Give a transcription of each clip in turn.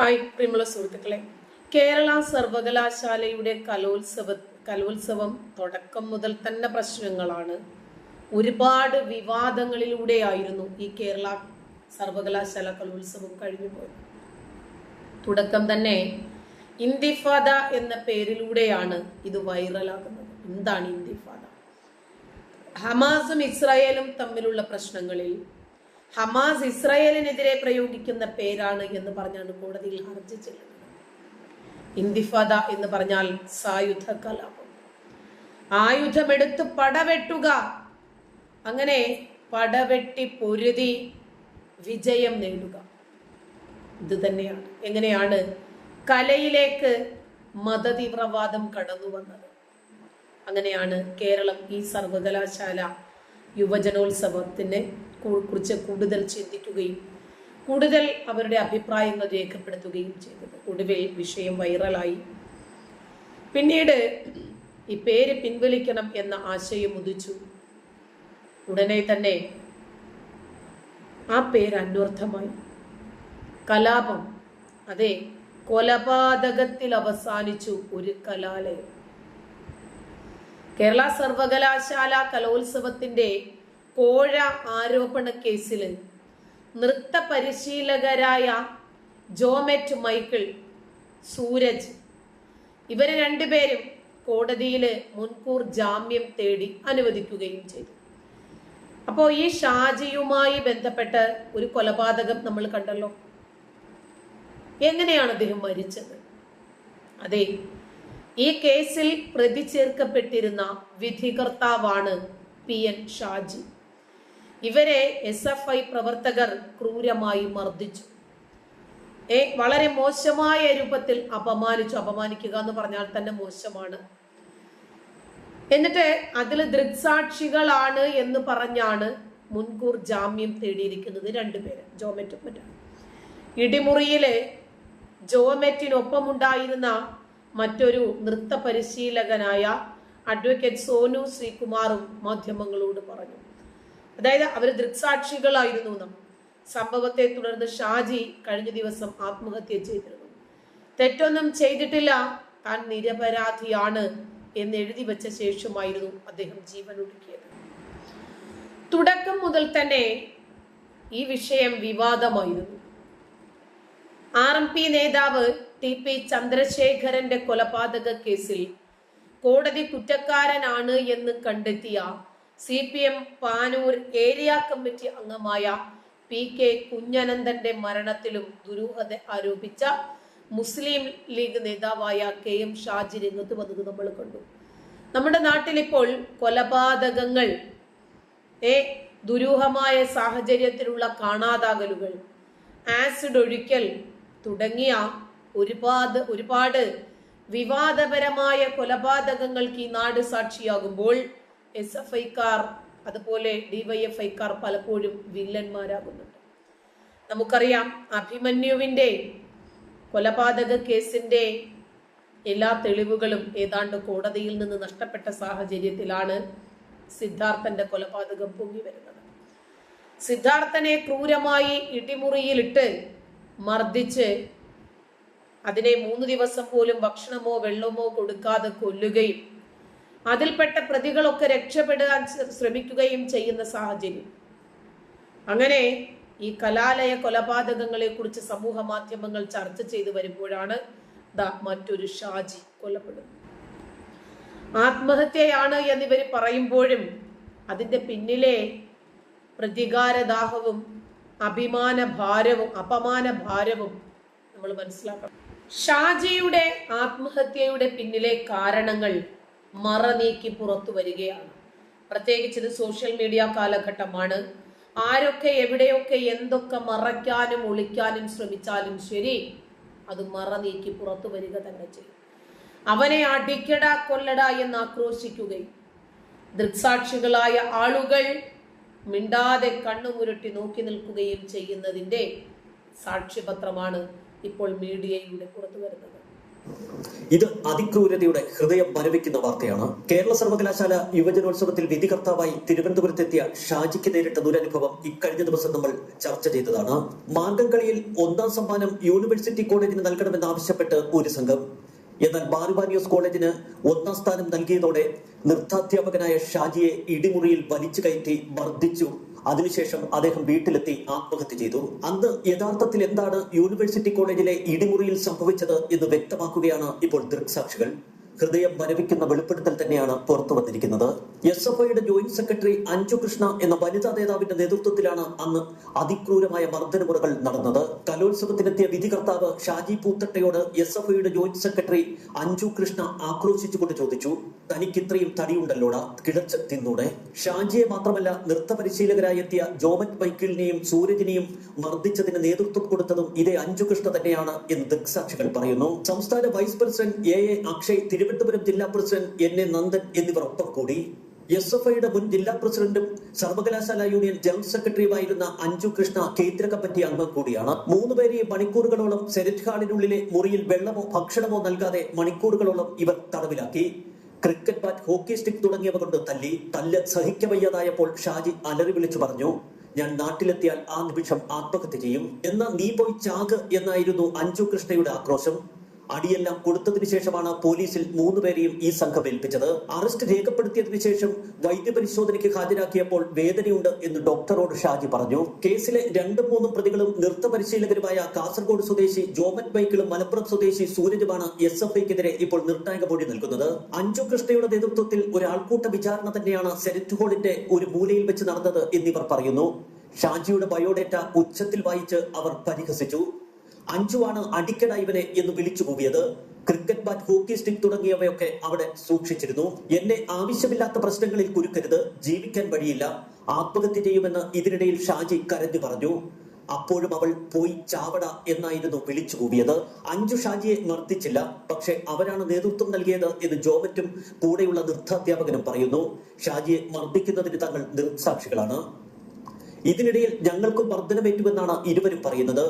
Hi പ്രിയമുള്ള സുഹൃത്തുക്കളെ. കേരള സർവകലാശാലയുടെ കലോത്സവ കലോത്സവം തുടക്കം മുതൽ തന്നെ പ്രശ്നങ്ങളാണ്. ഒരുപാട് വിവാദങ്ങളിലൂടെയായിരുന്നു ഈ കേരള സർവകലാശാല കലോത്സവം കഴിഞ്ഞു പോയത്. തുടക്കം തന്നെ ഇന്തിഫാദ എന്ന പേരിലൂടെയാണ് ഇത് വൈറലാകുന്നത്. എന്താണ് ഇന്തിഫാദ? ഹമാസും ഇസ്രായേലും തമ്മിലുള്ള പ്രശ്നങ്ങളിൽ ഹമാസ് ഇസ്രായേലിനെതിരെ പ്രയോഗിക്കുന്ന പേരാണ് എന്ന് പറഞ്ഞാണ് കോടതിയിൽ ഹർജി ചെയ്യുന്നത് ഇന്തിഫാദ എന്ന് പറഞ്ഞാൽ സായുധ കലാപം. ആയുധമെടുത്ത് പടവെട്ടുക. അങ്ങനെ പടവെട്ടി പൊരുതി വിജയം നേടുക. ഇത് തന്നെയാണ്. എങ്ങനെയാണ് കലയിലേക്ക് മതതീവ്രവാദം കടന്നു വന്നത്? അങ്ങനെയാണ് കേരളം ഈ സർവകലാശാല യുവജനോത്സവത്തിനെ കുറിച്ച് കൂടുതൽ ചിന്തിക്കുകയും കൂടുതൽ അവരുടെ അഭിപ്രായങ്ങൾ രേഖപ്പെടുത്തുകയും ചെയ്തത്. ഒടുവിൽ വിഷയം വൈറലായി. പിന്നീട് ഈ പേര് പിൻവലിക്കണം എന്ന ആശയം ഉദിച്ചു. ഉടനെ തന്നെ ആ പേര് അന്വർത്ഥമായി. കലാപം. അതെ കൊലപാതകത്തിൽ അവസാനിച്ചു ഒരു കലാലയം. കേരള സർവകലാശാല കലോത്സവത്തിന്റെ കോഴ ആരോപണ കേസിൽ നൃത്ത പരിശീലകരായ ജോമെറ്റ് മൈക്കിൾ സൂരജ് ഇവർ രണ്ടുപേരും കോടതിയിൽ മുൻകൂർ ജാമ്യം തേടി അനുവദിക്കുകയും ചെയ്തു. അപ്പോൾ ഈ ഷാജിയുമായി ബന്ധപ്പെട്ട് ഒരു കൊലപാതകം നമ്മൾ കണ്ടല്ലോ. എങ്ങനെയാണ് അദ്ദേഹം മരിച്ചത്? അതെ ഈ കേസിൽ പ്രതി ചേർക്കപ്പെട്ടിരുന്ന വിധികർത്താവാണ് പി എൻ ഷാജി. ഇവരെ എസ് എഫ് ഐ പ്രവർത്തകർ ക്രൂരമായി മർദ്ദിച്ചു. ഏ വളരെ മോശമായ രൂപത്തിൽ അപമാനിച്ചു. അപമാനിക്കുക എന്ന് പറഞ്ഞാൽ തന്നെ മോശമാണ്. എന്നിട്ട് അതിൽ ദൃക്സാക്ഷികളാണ് എന്ന് പറഞ്ഞാണ് മുൻകൂർ ജാമ്യം തേടിയിരിക്കുന്നത് രണ്ടുപേര് ജോമെറ്റും മറ്റാണ്. ജോമെറ്റിനൊപ്പം ജോമെറ്റിനൊപ്പമുണ്ടായിരുന്ന മറ്റൊരു നൃത്ത പരിശീലകനായ അഡ്വക്കേറ്റ് സോനു ശ്രീകുമാറും മാധ്യമങ്ങളോട് പറഞ്ഞു. അതായത് അവർ ദൃക്സാക്ഷികളായിരുന്നു എന്നും സംഭവത്തെ തുടർന്ന് ഷാജി കഴിഞ്ഞ ദിവസം ആത്മഹത്യ ചെയ്തിരുന്നു. തെറ്റൊന്നും ചെയ്തിട്ടില്ല താൻ നിരപരാധിയാണ് എന്ന് എഴുതി വെച്ച ശേഷമായിരുന്നു അദ്ദേഹം ജീവൻ ഒടുക്കിയത്. തുടക്കം മുതൽ തന്നെ ഈ വിഷയം വിവാദമായിരുന്നു. ആർ എം പി നേതാവ് ടി പി ചന്ദ്രശേഖരന്റെ കൊലപാതക കേസിൽ കോടതി കുറ്റക്കാരനാണ് എന്ന് കണ്ടെത്തിയ C P M Panoor area committee അംഗമായ പി കെ കുഞ്ഞനന്ദന്റെ മരണത്തിലും ദുരൂഹത ആരോപിച്ച മുസ്ലിം ലീഗ് നേതാവായ കെ എം ഷാജി രംഗത്ത് വന്നത് നമ്മൾ കണ്ടു. നമ്മുടെ നാട്ടിൽ ഇപ്പോൾ കൊലപാതകങ്ങൾ ഏ ദുരൂഹമായ സാഹചര്യത്തിലുള്ള കാണാതാകലുകൾ ആസിഡ് ഒഴിക്കൽ തുടങ്ങിയ ഒരുപാട് ഒരുപാട് വിവാദപരമായ കൊലപാതകങ്ങൾക്ക് ഈ നാട് സാക്ഷിയാകുമ്പോൾ എസ് എഫ് ഐക്കാർ അതുപോലെ ഡിവൈഎഫ് ഐക്കാർ പലപ്പോഴും വില്ലന്മാരാകുന്നുണ്ട്. നമുക്കറിയാം അഭിമന്യുവിന്റെ കൊലപാതക കേസിന്റെ എല്ലാ തെളിവുകളും ഏതാണ്ട് കോടതിയിൽ നിന്ന് നഷ്ടപ്പെട്ട സാഹചര്യത്തിലാണ് സിദ്ധാർത്ഥന്റെ കൊലപാതകം പൊങ്ങി വരുന്നത്. സിദ്ധാർത്ഥനെ ക്രൂരമായി ഇടിമുറിയിലിട്ട് മർദ്ദിച്ച് അതിനെ മൂന്ന് ദിവസം പോലും ഭക്ഷണമോ വെള്ളമോ കൊടുക്കാതെ കൊല്ലുകയും അതിൽപ്പെട്ട പ്രതികളൊക്കെ രക്ഷപ്പെടാൻ ശ്രമിക്കുകയും ചെയ്യുന്ന സാഹചര്യം. അങ്ങനെ ഈ കലാലയ കൊലപാതകങ്ങളെ കുറിച്ച് സമൂഹ മാധ്യമങ്ങൾ ചർച്ച ചെയ്തു വരുമ്പോഴാണ് മറ്റൊരു ഷാജി കൊല്ലപ്പെടുന്നത്. ആത്മഹത്യയാണ് എന്നിവർ പറയുമ്പോഴും അതിന്റെ പിന്നിലെ പ്രതികാരദാഹവും അഭിമാന ഭാരവും അപമാന ഭാരവും നമ്മൾ മനസ്സിലാക്കണം. ഷാജിയുടെ ആത്മഹത്യയുടെ പിന്നിലെ കാരണങ്ങൾ മറനീക്കി പുറത്തു വരികയാണ്. പ്രത്യേകിച്ച് ഇത് സോഷ്യൽ മീഡിയ കാലഘട്ടമാണ്. ആരൊക്കെ എവിടെയൊക്കെ എന്തൊക്കെ മറയ്ക്കാനും ഒളിക്കാനും ശ്രമിച്ചാലും ശരി അത് മറ നീക്കി പുറത്തു വരിക തന്നെ ചെയ്യും. അവനെ അടിക്കട കൊല്ലട എന്ന് ആക്രോശിക്കുകയും ദൃക്സാക്ഷികളായ ആളുകൾ മിണ്ടാതെ കണ്ണുമുരുട്ടി നോക്കി നിൽക്കുകയും ചെയ്യുന്നതിന്റെ സാക്ഷ്യപത്രമാണ് ഇപ്പോൾ മീഡിയയിലൂടെ പുറത്തു വരുന്നത്. ഇത് അതിക്രൂരതയുടെ ഹൃദയം മരവിക്കുന്ന വാർത്തയാണ്. കേരള സർവകലാശാല യുവജനോത്സവത്തിൽ വിധികർത്താവായി തിരുവനന്തപുരത്തെത്തിയ ഷാജിക്ക് നേരിട്ട ദുരനുഭവം ഇക്കഴിഞ്ഞ ദിവസം നമ്മൾ ചർച്ച ചെയ്തതാണ്. മാർഗംകളിയിൽ ഒന്നാം സമ്മാനം യൂണിവേഴ്സിറ്റി കോളേജിന് നൽകണമെന്ന് ആവശ്യപ്പെട്ട് ഒരു സംഘം. എന്നാൽ ബാലുബാനിയോസ് കോളേജിന് ഒന്നാം സ്ഥാനം നൽകിയതോടെ നൃത്താധ്യാപകനായ ഷാജിയെ ഇടിമുറിയിൽ വലിച്ചു കയറ്റി മർദ്ദിച്ചു. അതിനുശേഷം അദ്ദേഹം വീട്ടിലെത്തി ആത്മഹത്യ ചെയ്തു. അന്ന് യഥാർത്ഥത്തിൽ എന്താണ് യൂണിവേഴ്സിറ്റി കോളേജിലെ ഇടിമുറിയിൽ സംഭവിച്ചത് എന്ന് വ്യക്തമാക്കുകയാണ് ഇപ്പോൾ ദൃക്സാക്ഷികൾ. ഹൃദയം മരവിക്കുന്ന വെളിപ്പെടുത്തൽ തന്നെയാണ് പുറത്തു വന്നിരിക്കുന്നത്. എസ് എഫ് ഐയുടെ ജോയിന്റ് സെക്രട്ടറി അഞ്ജു കൃഷ്ണ എന്ന വനിതാ നേതാവിന്റെ നേതൃത്വത്തിലാണ് അന്ന് അതിക്രൂരമായ മർദ്ദനമുറകൾ നടന്നത്. കലോത്സവത്തിനെത്തിയ വിധികർത്താവ് ഷാജി പൂത്തട്ടയോട് എസ് എഫ് ഐയുടെ ജോയിന്റ് സെക്രട്ടറി അഞ്ജു കൃഷ്ണ ആക്രോശിച്ചുകൊണ്ട് ചോദിച്ചു തനിക്ക് ഇത്രയും തടിയുണ്ടല്ലോടാ? കിടച്ച് തിന്നൂടെ? ഷാജിയെ മാത്രമല്ല നൃത്ത പരിശീലകരായി എത്തിയ ജോമറ്റ് മൈക്കിളിനെയും സൂരജിനെയും മർദ്ദിച്ചതിന് നേതൃത്വം കൊടുത്തതും ഇതേ അഞ്ജു കൃഷ്ണ തന്നെയാണ് എന്ന് ദൃക്സാക്ഷികൾ പറയുന്നു. സംസ്ഥാന vice president A A Akshay Thiruvananthapuram ജില്ലാ പ്രസിഡന്റ് എൻ എ നന്ദൻ എന്നിവർ ഒപ്പം കൂടി എസ് എഫ് ഐയുടെ മുൻ ജില്ലാ പ്രസിഡന്റും സർവകലാശാല യൂണിയൻ ജനറൽ സെക്രട്ടറിയുമായിരുന്ന അഞ്ജു കൃഷ്ണ കേന്ദ്ര കമ്മിറ്റി അംഗം കൂടിയാണ്. മൂന്നുപേരെയും മണിക്കൂറുകളോളം സെനറ്റ് ഹാളിനുള്ളിലെ മുറിയിൽ വെള്ളമോ ഭക്ഷണമോ നൽകാതെ മണിക്കൂറുകളോളം ഇവർ തടവിലാക്കി. ക്രിക്കറ്റ് ബാറ്റ് ഹോക്കി സ്റ്റിക് തുടങ്ങിയവ കൊണ്ട് തല്ലി. തല്ല് സഹിക്കവയ്യാതായപ്പോൾ ഷാജി അലറി വിളിച്ചു പറഞ്ഞു ഞാൻ നാട്ടിലെത്തിയാൽ ആ നിമിഷം ആത്മഹത്യ ചെയ്യും. എന്നാൽ നീ പോയി ചാക് എന്നായിരുന്നു അഞ്ജു കൃഷ്ണയുടെ ആക്രോശം. അടിയെല്ലാം കൊടുത്തതിനു ശേഷമാണ് പോലീസിൽ മൂന്നുപേരെയും ഈ സംഘം ഏൽപ്പിച്ചത്. അറസ്റ്റ് രേഖപ്പെടുത്തിയതിനു ശേഷം വൈദ്യപരിശോധനയ്ക്ക് ഹാജരാക്കിയപ്പോൾ വേദനയുണ്ട് എന്ന് ഡോക്ടറോട് ഷാജി പറഞ്ഞു. കേസിലെ രണ്ടും മൂന്നും പ്രതികളും നൃത്ത പരിശീലകരുമായ കാസർഗോഡ് സ്വദേശി ജോമൻ ബൈക്കിളും മലപ്പുറം സ്വദേശി സൂരജുമാണ് എസ് എഫ് ഐക്കെതിരെ ഇപ്പോൾ നിർണായക മൊഴി നൽകുന്നത്. അഞ്ജു കൃഷ്ണയുടെ നേതൃത്വത്തിൽ ഒരു ആൾക്കൂട്ട വിചാരണ തന്നെയാണ് സെനറ്റ് ഹോളിന്റെ ഒരു മൂലയിൽ വെച്ച് നടന്നത് എന്നിവർ പറയുന്നു. ഷാജിയുടെ ബയോഡേറ്റ ഉച്ചത്തിൽ വായിച്ച് അവർ പരിഹസിച്ചു. അഞ്ചുവാണ് അടിക്കട ഇവനെ എന്ന് വിളിച്ചു കൂവിയത്. ക്രിക്കറ്റ് ബാറ്റ് ഹോക്കി സ്റ്റിക് തുടങ്ങിയവയൊക്കെ അവിടെ സൂക്ഷിച്ചിരുന്നു. എന്നെ ആവശ്യമില്ലാത്ത പ്രശ്നങ്ങളിൽ കുരുക്കരുത്. ജീവിക്കാൻ വഴിയില്ല. ആത്മഹത്യ ചെയ്യുമെന്ന് ഇതിനിടയിൽ ഷാജി കരഞ്ഞു പറഞ്ഞു. അപ്പോഴും അവൾ പോയി ചാവട എന്നായിരുന്നു വിളിച്ചു കൂവിയത്. അഞ്ചു ഷാജിയെ മർദ്ദിച്ചില്ല പക്ഷെ അവരാണ് നേതൃത്വം നൽകിയത് എന്ന് ജോബറ്റും കൂടെയുള്ള നൃത്താധ്യാപകനും പറയുന്നു. ഷാജിയെ മർദ്ദിക്കുന്നതിന് തങ്ങൾ ദൃക്സാക്ഷികളാണ് ഇതിനിടയിൽ ഞങ്ങൾക്കും മർദ്ദനമേറ്റുമെന്നാണ് ഇരുവരും പറയുന്നത്.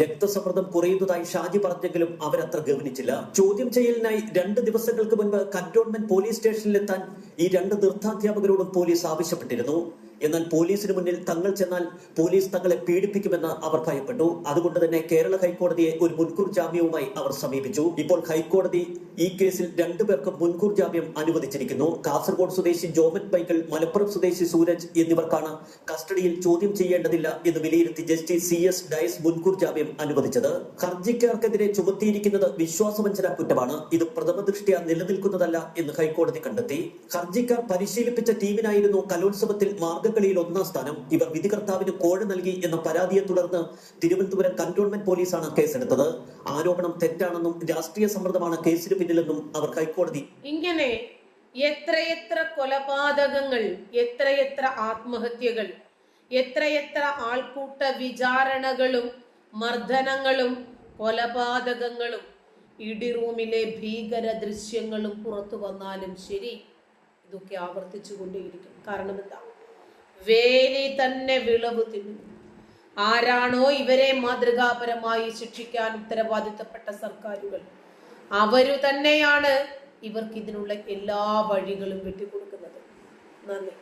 രക്തസമ്മർദ്ദം കുറയുന്നതായി ഷാജി പറഞ്ഞെങ്കിലും അവരത്ര ഗവനിച്ചില്ല. ചോദ്യം ചെയ്യലിനായി രണ്ട് ദിവസങ്ങൾക്ക് മുൻപ് കന്റോൺമെന്റ് പോലീസ് സ്റ്റേഷനിലെത്താൻ ഈ രണ്ട് നൃത്താധ്യാപകരോടും പോലീസ് ആവശ്യപ്പെട്ടിരുന്നു. എന്നാൽ പോലീസിന് മുന്നിൽ തങ്ങൾ ചെന്നാൽ പോലീസ് തങ്ങളെ പീഡിപ്പിക്കുമെന്ന് അവർ ഭയപ്പെട്ടു. അതുകൊണ്ട് തന്നെ കേരള ഹൈക്കോടതിയെ ഒരു മുൻകൂർ ജാമ്യവുമായി അവർ സമീപിച്ചു. ഇപ്പോൾ ഹൈക്കോടതി ഈ കേസിൽ രണ്ടുപേർക്കും മുൻകൂർ ജാമ്യം അനുവദിച്ചിരിക്കുന്നു. കാസർഗോഡ് സ്വദേശി ജോമൻ ബൈക്കൽ മലപ്പുറം സ്വദേശി സൂരജ് എന്നിവർക്കാണ് കസ്റ്റഡിയിൽ ചോദ്യം ചെയ്യേണ്ടതില്ല എന്ന് വിലയിരുത്തി ജസ്റ്റിസ് സി എസ് ഡയസ് മുൻകൂർ ജാമ്യം അനുവദിച്ചത്. ഹർജിക്കാർക്കെതിരെ ചുമത്തിയിരിക്കുന്നത് വിശ്വാസവഞ്ചന കുറ്റമാണ്. ഇത് പ്രഥമ ദൃഷ്ടിയ നിലനിൽക്കുന്നതല്ല എന്ന് ഹൈക്കോടതി കണ്ടെത്തി. ഹർജിക്കാർ പരിശീലിപ്പിച്ച ടീമിനായിരുന്നു കലോത്സവത്തിൽ മാർഗംകളിയിൽ ഒന്നാം സ്ഥാനം ഇവർ വിധികർത്താവിന് കോഴ നൽകി എന്ന പരാതിയെ തുടർന്ന് തിരുവനന്തപുരം കന്റോൺമെന്റ് പോലീസാണ് കേസെടുത്തത്. ആരോപണം തെറ്റാണെന്നും രാഷ്ട്രീയ സമ്മർദ്ദമാണ് കേസിന് പിന്നിലെന്നും അവർ ഹൈക്കോടതി ഇങ്ങനെ എത്രയെത്ര കൊലപാതകങ്ങൾ എത്രയെത്ര ആത്മഹത്യകൾ എത്രയെത്ര ആൾക്കൂട്ട വിചാരണകളും മർദ്ദനങ്ങളും കൊലപാതകങ്ങളും ഇടിറൂമിലെ ഭീകര ദൃശ്യങ്ങളും പുറത്തു വന്നാലും ശരി ഇതൊക്കെ ആവർത്തിച്ചു കൊണ്ടേയിരിക്കും കാരണം എന്താ? വേലി തന്നെ വിളവ് തിന്നു. ആരാണോ ഇവരെ മാതൃകാപരമായി ശിക്ഷിക്കാൻ ഉത്തരവാദിത്തപ്പെട്ട സർക്കാരുകൾ അവരു തന്നെയാണ് ഇവർക്ക് ഇതിനുള്ള എല്ലാ വഴികളും വെട്ടിക്കൊടുക്കുന്നത്. നന്ദി.